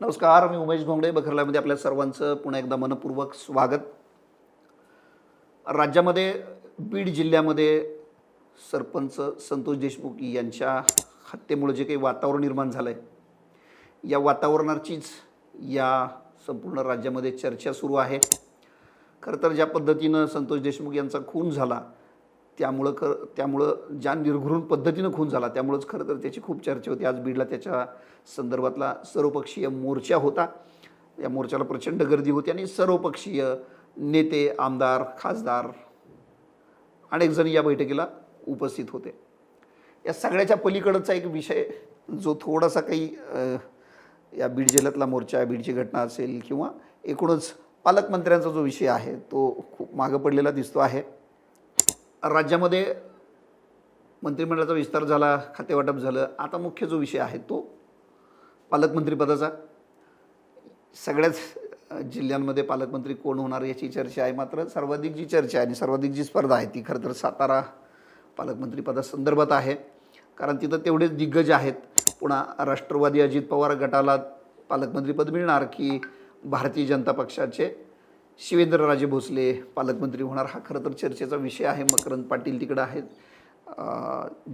नमस्कार मी उमेश घोंगडे बखरल्यामध्ये आपल्या सर्वांचं पुन्हा एकदा मनपूर्वक स्वागत. राज्यामध्ये बीड जिल्ह्यामध्ये सरपंच संतोष देशमुख यांच्या हत्येमुळे जे काही वातावरण निर्माण झालं आहे या वातावरणाचीच या संपूर्ण राज्यामध्ये चर्चा सुरू आहे. खरं तर ज्या पद्धतीनं संतोष देशमुख यांचा खून झाला त्यामुळं कर त्यामुळं ज्या निर्घृण पद्धतीनं खून झाला त्यामुळंच खरं तर त्याची खूप चर्चा होती. आज बीडला त्याच्या संदर्भातला सर्वपक्षीय मोर्चा होता. या मोर्चाला प्रचंड गर्दी होती आणि सर्वपक्षीय नेते आमदार खासदार अनेक जण या बैठकीला उपस्थित होते. या सगळ्याच्या पलीकडचा एक विषय जो थोडासा काही या बीड जिल्ह्यातला मोर्चा बीडची घटना असेल किंवा एकूणच पालकमंत्र्यांचा जो विषय आहे तो खूप मागं पडलेला दिसतो आहे. राज्यामध्ये मंत्रिमंडळाचा विस्तार झाला खातेवाटप झालं. आता मुख्य जो विषय आहे तो पालकमंत्रीपदाचा. सगळ्याच जिल्ह्यांमध्ये पालकमंत्री कोण होणार याची चर्चा आहे. मात्र सर्वाधिक जी चर्चा आहे आणि सर्वाधिक जी स्पर्धा आहे ती खरं तर सातारा पालकमंत्रीपदासंदर्भात आहे. कारण तिथं तेवढेच दिग्गज आहेत. पुन्हा राष्ट्रवादी अजित पवार गटाला पालकमंत्रीपद मिळणार की भारतीय जनता पक्षाचे शिवेंद्रराजे भोसले पालकमंत्री होणार. हा खरं तर चर्चेचा विषय आहे. मकरंद पाटील तिकडं आहेत.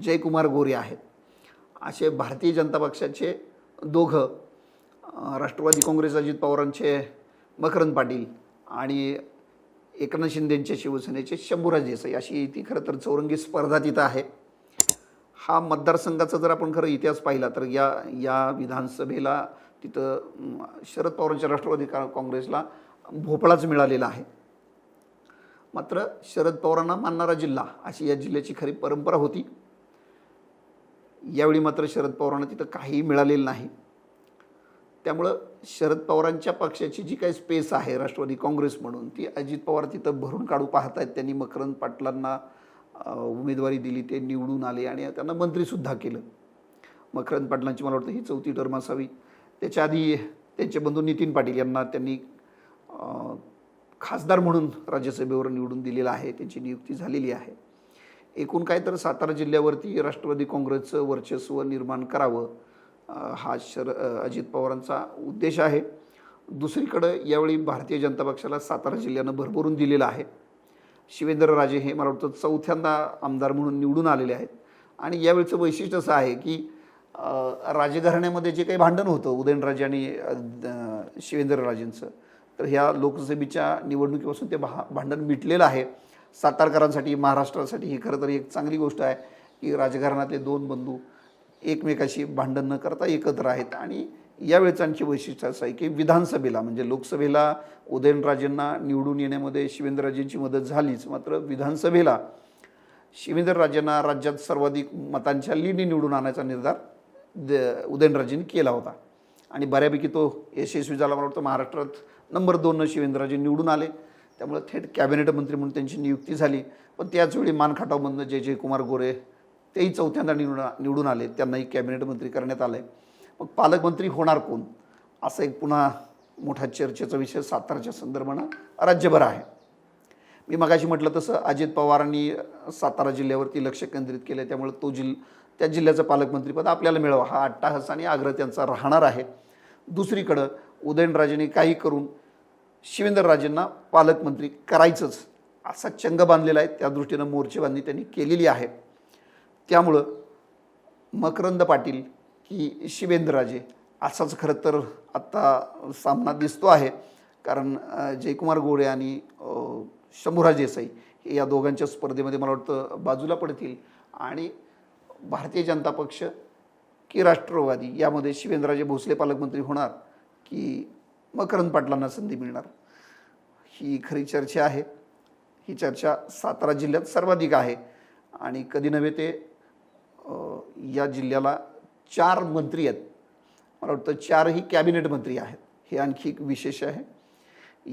जयकुमार गोरे आहेत. असे भारतीय जनता पक्षाचे दोघं राष्ट्रवादी काँग्रेस अजित पवारांचे मकरंद पाटील आणि एकनाथ शिंदेंचे शिवसेनेचे शंभूराज देसाई. अशी ती खरं तर चौरंगी स्पर्धा तिथं आहे. हा मतदारसंघाचा जर आपण खरं इतिहास पाहिला तर या या विधानसभेला तिथं शरद पवारांच्या राष्ट्रवादी का काँग्रेसला भोपळाच मिळालेला आहे. मात्र शरद पवारांना मानणारा जिल्हा अशी या जिल्ह्याची खरी परंपरा होती. यावेळी मात्र शरद पवारांना तिथं काहीही मिळालेलं नाही. त्यामुळं शरद पवारांच्या पक्षाची जी काही स्पेस आहे राष्ट्रवादी काँग्रेस म्हणून ती अजित पवार तिथं भरून काढू पाहत आहेत त्यांनी मकरंद पाटलांना उमेदवारी दिली ते निवडून आले आणि त्यांना मंत्रीसुद्धा केलं. मकरंद पाटलांची मला वाटतं ही चौथी टर्म असावी. त्याच्या आधी त्यांचे बंधू नितीन पाटील यांना त्यांनी खासदार म्हणून राज्यसभेवर निवडून दिलेलं आहे त्यांची नियुक्ती झालेली आहे. एकूण काय तर सातारा जिल्ह्यावरती राष्ट्रवादी काँग्रेसचं वर्चस्व निर्माण करावं हा शर अजित पवारांचा उद्देश आहे. दुसरीकडं यावेळी भारतीय जनता पक्षाला सातारा जिल्ह्यानं भरभरून दिलेलं आहे. शिवेंद्रराजे हे मला वाटतं चौथ्यांदा आमदार म्हणून निवडून आलेले आहेत. आणि यावेळचं वैशिष्ट्य असं आहे की राजघराण्यामध्ये जे काही भांडण होतं उदयनराजे आणि शिवेंद्रराजेंचं तर ह्या लोकसभेच्या निवडणुकीपासून ते भा भांडण मिटलेलं आहे. सातारकरांसाठी महाराष्ट्रासाठी ही खरं तर एक चांगली गोष्ट आहे की राजकारणातले दोन बंधू एकमेकाशी भांडण न करता एकत्र आहेत आणि यावेळेचं आणखी वैशिष्ट्य असं आहे की विधानसभेला म्हणजे लोकसभेला उदयनराजेंना निवडून येण्यामध्ये शिवेंद्रराजेंची मदत झालीच मात्र विधानसभेला शिवेंद्रराजेंना राज्यात सर्वाधिक मतांच्या लीडनी निवडून आणायचा निर्धार द उदयनराजेंनी केला होता. आणि बऱ्यापैकी तो यशस्वी झाला मला वाटतं महाराष्ट्रात नंबर दोननं शिवेंद्राजी निवडून आले. त्यामुळे थेट कॅबिनेट मंत्री म्हणून त्यांची नियुक्ती झाली. पण त्याचवेळी मानखाटावमधनं जय जयकुमार गोरे तेही चौथ्यांदा निवडून निवडून आले. त्यांनाही कॅबिनेट मंत्री करण्यात आलं आहे मग पालकमंत्री होणार कोण? असा एक पुन्हा मोठा चर्चेचा विषय साताराच्या संदर्भानं राज्यभर आहे. मी मगाशी म्हटलं तसं अजित पवारांनी सातारा जिल्ह्यावरती लक्ष केंद्रित केलं त्यामुळे तो जिल्हा त्या जिल्ह्याचं पालकमंत्रीपद आपल्याला मिळावं. हा अट्टाहस आणि आग्रह त्यांचा राहणार आहे. दुसरीकडं उदयनराजेंनी काही करून शिवेंद्रराजेंना पालकमंत्री करायचंच असा चंग बांधलेला आहे. त्या दृष्टीनं मोर्चेबांधणी त्यांनी केलेली आहे. त्यामुळं मकरंद पाटील की शिवेंद्रराजे असाच खरं तर आत्ता सामना दिसतो आहे. कारण जयकुमार गोळे आणि शंभूराज देसाई हे या दोघांच्या स्पर्धेमध्ये मला वाटतं बाजूला पडतील. आणि भारतीय जनता पक्ष की राष्ट्रवादी यामध्ये शिवेंद्रराजे भोसले पालकमंत्री होणार की मकरंद पाटलांना संधी मिळणार? ही खरी चर्चा आहे. ही चर्चा सातारा जिल्ह्यात सर्वाधिक आहे. आणि कधी नव्हे ते या जिल्ह्याला चार मंत्री आहेत. मला वाटतं चारही कॅबिनेट मंत्री आहेत. हे आणखी एक विशेष आहे.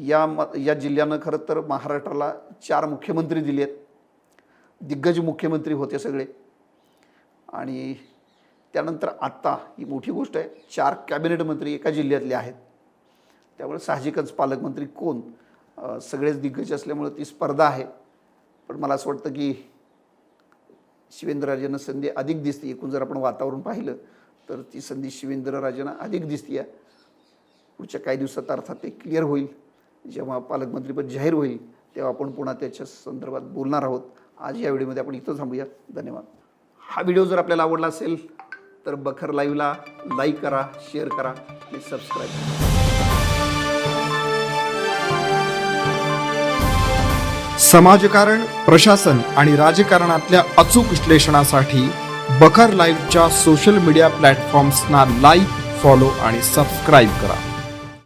या म या जिल्ह्यानं खरं तर महाराष्ट्राला चार मुख्यमंत्री दिले आहेत दिग्गज मुख्यमंत्री होते सगळे. आणि त्यानंतर आत्ता ही मोठी गोष्ट आहे चार कॅबिनेट मंत्री एका जिल्ह्यातले आहेत. त्यामुळे साहजिकच पालकमंत्री कोण? सगळेच दिग्गज असल्यामुळं ती स्पर्धा आहे. पण मला असं वाटतं की शिवेंद्रराजेंना संधी अधिक दिसते. एकूण जर आपण वातावरण पाहिलं तर ती संधी शिवेंद्रराजेंना अधिक दिसते. पुढच्या काही दिवसात अर्थात ते क्लिअर होईल. जेव्हा पालकमंत्रीपद जाहीर होईल तेव्हा आपण पुन्हा त्याच्या संदर्भात बोलणार आहोत. आज या व्हिडिओमध्ये आपण इथं थांबूया. धन्यवाद. हा व्हिडिओ जर आपल्याला आवडला असेल तर बखर लाईव्हला लाईक करा शेअर करा आणि सबस्क्राईब करा. समाजकारण प्रशासन आणि राजकारणातल्या अचूक विश्लेषणासाठी बखर लाईव्हच्या सोशल मीडिया प्लॅटफॉर्म्सना लाईक फॉलो आणि सबस्क्राईब करा.